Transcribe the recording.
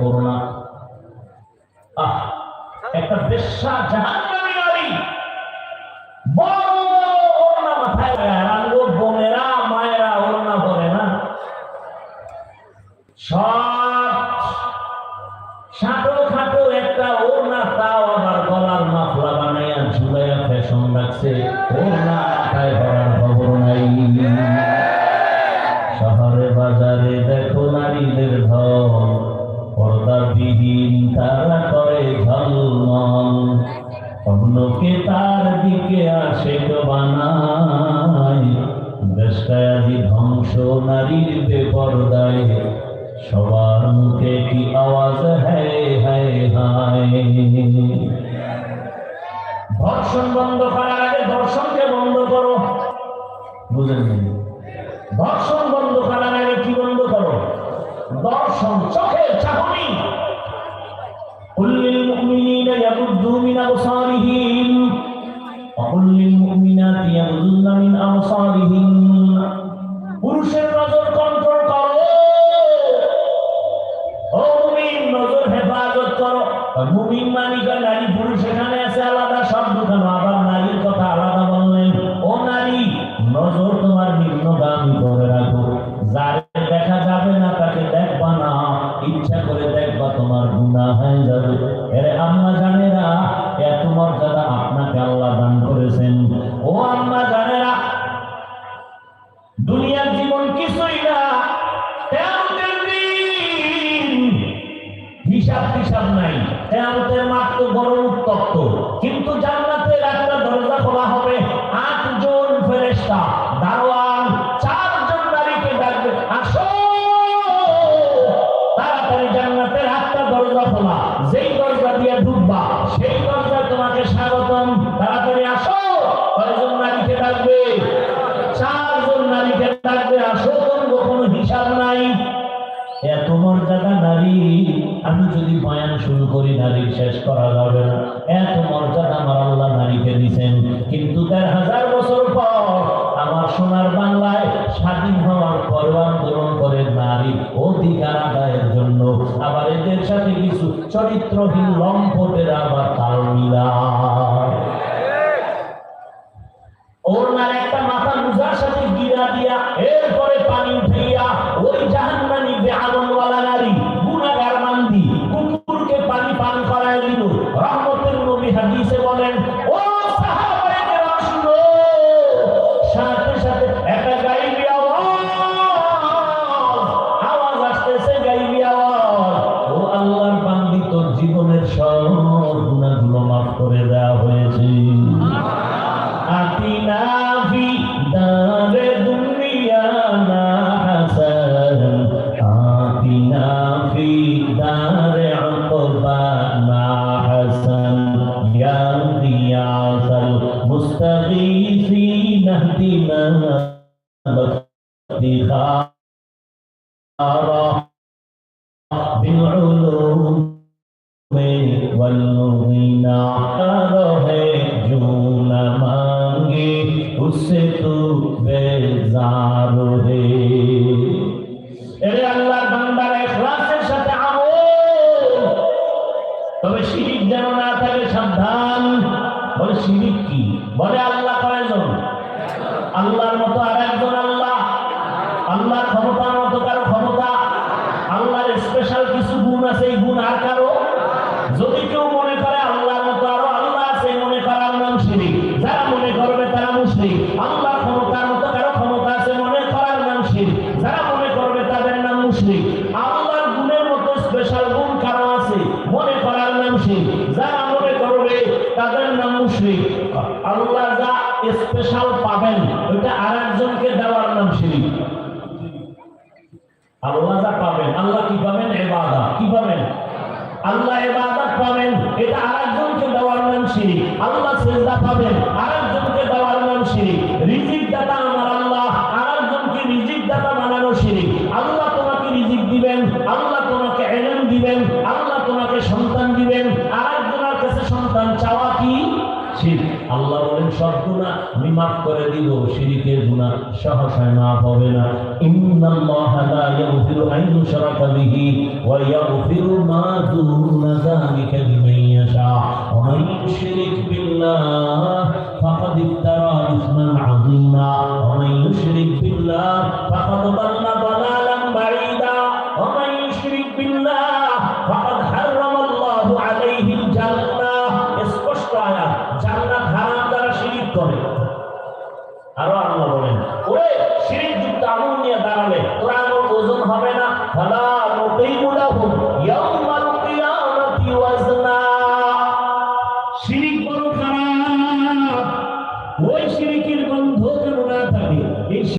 Corona আহ, একটা বেশ্যা জাহান্নামী নারী। মাথায় বোনেরা, মায়েরা না। সব সাঁটো খাটো একটা তাও আবার গলার মাফলা বানাইয়া ঝুলাইয়া ফ্যাশন রাখছে। ওড়না মাথায় ভরার খবর নাই। তারা করে ঝলমল স্বপ্নকে তার দিকে আসে বানায়। দেশটা ধ্বংস নারীর বেপরদায়। সবার মুখে কি আওয়াজ হ্যায় হ্যায় হায়? ধর্ষণ বন্ধ করার আগে দর্শনকে বন্ধ করো। বুঝলেন ধর্ষণ বন্ধ করার আগে কি বন্ধ করো? দর্শন চোখে চাহনি। يغضوا من أبصارهم وقل للمؤمنات يغضن من أبصارهن পুরুষের নজর কন্ট্রোল করো ও মুমিন নজর হেফাজত করো আর মুমিন মানিকা নারী পুরুষ এখানে আছে আলাদা হিসাব টিসাব নাই। কেয়ামতের মাত্র গরম উত্তপ্ত। কিন্তু জান্নাতের একটা দরজা খোলা হবে। আটজন ফেরেশতা, দারোয়ান ডাকবে, আসো! তাড়াতাড়ি জান্নাতের একটা দরজা খোলা। যেই দরজা দিয়ে ঢুকবা, সেই দরজায় তোমাকে স্বাগতম। তাড়াতাড়ি আসো। কয়জন নারীকে ডাকবে? চারজন নারীকে ডাকবে, আসো এত মর্যাদা নারী, আমি যদি বয়ান শুরু করি, নারীর শেষ করা যাবে না। এত মর্যাদা আমার আল্লাহ নারীকে দিছেন। কিন্তু দেড় হাজার বছর পর আমার সোনার বাংলায় স্বাধীন হওয়ার পর আন্দোলন করে নারী অধিকার আদায়ের জন্য। আবার এদের সাথে কিছু চরিত্রহীন লম্পটের আবার তাল মিলায়। জীবনের সব গুণাগুলো মাফ করে দেওয়া হয়েছে। نبتغي في نهدنا افتخارا بالعلوم والمغنى رہے جو نہ مانگے اس سے تو بیزار ہے ارے اللہ بندر اخلاصের সাথে আমল তবে শিরিক যেন না থাকে সাবধান বলে শিরিক কি বলে আল্লাহ কয়জন আল্লাহর মতো আর একজন আল্লাহ আল্লাহর ক্ষমতার মতো কারও ক্ষমতা। আল্লাহর স্পেশাল কিছু গুণ আছে, এই গুণ আর কারও? যদি কেউ মনে করে আল্লাহর মতো আরও আল্লাহ আছে, মনে করার নাম শিরিক। যারা মনে করবে তারা মুশরিক। আল্লাহর ক্ষমতার মতো কারও ক্ষমতা আছে, মনে করার নাম শিরিক। যারা মনে করবে তাদের নাম মুশরিক। আল্লাহর গুণের মতো স্পেশাল গুণ স্পেশাল পাবেন। ওইটা আরেকজনকে দেওয়ার নাম শিরিক। আল্লাহ যা পাবেন। আল্লাহ কি পাবেন? এবাদা কি পাবেন? আল্লাহ ইবাদত পাবেন। এটা আরেকজনকে দেওয়ার নাম শিরিক। আল্লাহ সেজদা পাবেন। আরেকজনকে দেওয়ার নাম শিরিক। রিজিক দাতা আমার আল্লাহ। আরেকজনকে রিজিক দাতা বানানো শিরিক। আল্লাহ তোমাকে রিজিক দিবেন। আল্লাহ তোমাকে এলেম দিবেন। আল্লাহ তোমাকে সন্তান দিবেন। শিরিক আল্লাহ বলেন, সব গুণা আমি মাফ করে দিব, শিরিকের গুণা সহসায় মাফ হবে না। ইন্নাল্লাহ লা ইয়াগফিরু আন ইউশরাকা বিহি ওয়া ইয়াগফিরু মা দুনা যালিকা লিমান ইয়াশা। ওয়া মান ইউশরিক বিল্লাহ লাহুম ইয়াউমা